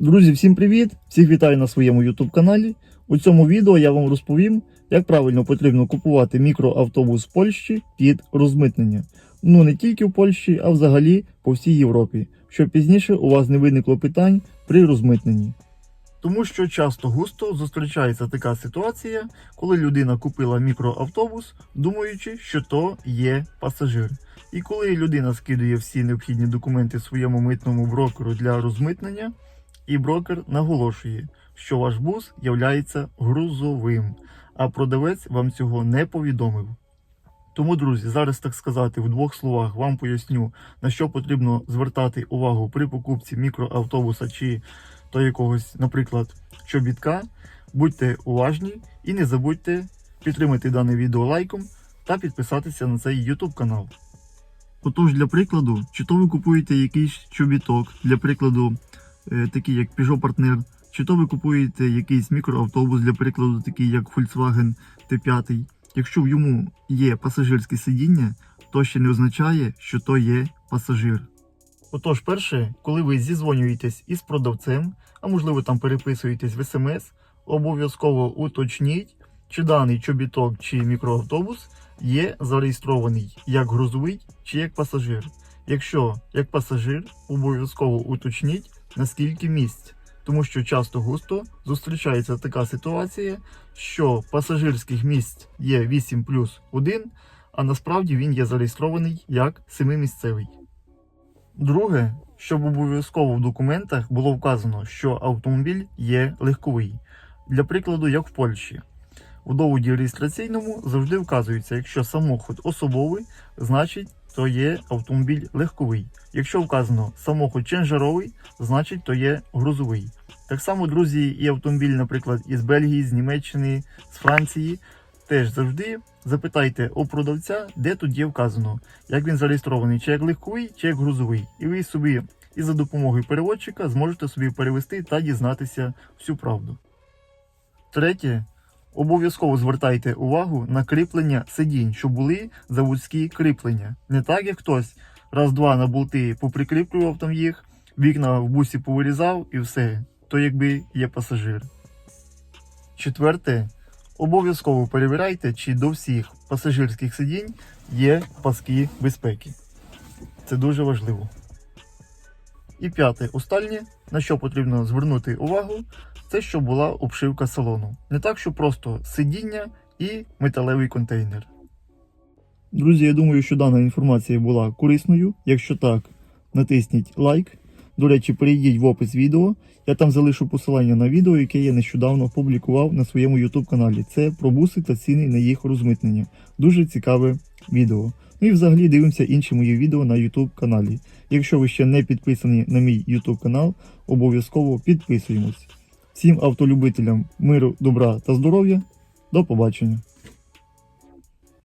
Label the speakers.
Speaker 1: Друзі, всім привіт! Всіх вітаю на своєму YouTube каналі. У цьому відео я вам розповім, як правильно потрібно купувати мікроавтобус в Польщі під розмитнення. Ну не тільки в Польщі, а взагалі по всій Європі, щоб пізніше у вас не виникло питань при розмитненні. Тому що часто густо зустрічається така ситуація, коли людина купила мікроавтобус, думаючи, що то є пасажир. І коли людина скидує всі необхідні документи своєму митному брокеру для розмитнення, і брокер наголошує, що ваш бус являється грузовим, а продавець вам цього не повідомив. Тому, друзі, зараз так сказати в двох словах вам поясню, на що потрібно звертати увагу при покупці мікроавтобуса чи то якогось, наприклад, чобітка. Будьте уважні і не забудьте підтримати дане відео лайком та підписатися на цей YouTube канал. Отож, для прикладу, чи то ви купуєте якийсь чобіток, для прикладу, е, такий як Peugeot Partner, чи то ви купуєте якийсь мікроавтобус, для прикладу, такий як Volkswagen T5. Якщо в йому є пасажирське сидіння, то ще не означає, що то є пасажир. Отож, перше, коли ви зізвонюєтесь із продавцем, а можливо там переписуєтесь в смс, обов'язково уточніть, чи даний чобіток чи мікроавтобус є зареєстрований як грузовий чи як пасажир. Якщо як пасажир, обов'язково уточніть наскільки місць, тому що часто густо зустрічається така ситуація, що пасажирських місць є 8 плюс 1, а насправді він є зареєстрований як 7-місцевий. Друге, щоб обов'язково в документах було вказано, що автомобіль є легковий. Для прикладу, як в Польщі. У доводі реєстраційному завжди вказується, якщо самохід особовий, значить то є автомобіль легковий. Якщо вказано самохід ченжеровий, значить то є грузовий. Так само, друзі, і автомобіль, наприклад, із Бельгії, з Німеччини, з Франції. Теж завжди запитайте у продавця, де тут є вказано, як він зареєстрований, чи як легковий, чи як грузовий. І ви собі і за допомогою переводчика зможете собі перевести та дізнатися всю правду. Третє. Обов'язково звертайте увагу на кріплення сидінь, щоб були заводські кріплення. Не так, як хтось раз-два на болти поприкріплював там їх, вікна в бусі повирізав і все. То якби є пасажир. Четверте. Обов'язково перевіряйте, чи до всіх пасажирських сидінь є паски безпеки. Це дуже важливо. І п'яте, останнє, на що потрібно звернути увагу, це щоб була обшивка салону. Не так, що просто сидіння і металевий контейнер. Друзі, я думаю, що дана інформація була корисною. Якщо так, натисніть лайк. До речі, перейдіть в опис відео. Я там залишу посилання на відео, яке я нещодавно опублікував на своєму YouTube каналі. Це про буси та ціни на їх розмитнення. Дуже цікаве відео. Ну і взагалі дивимося інші мої відео на YouTube каналі. Якщо ви ще не підписані на мій YouTube канал, обов'язково підписуємось. Всім автолюбителям миру, добра та здоров'я. До побачення!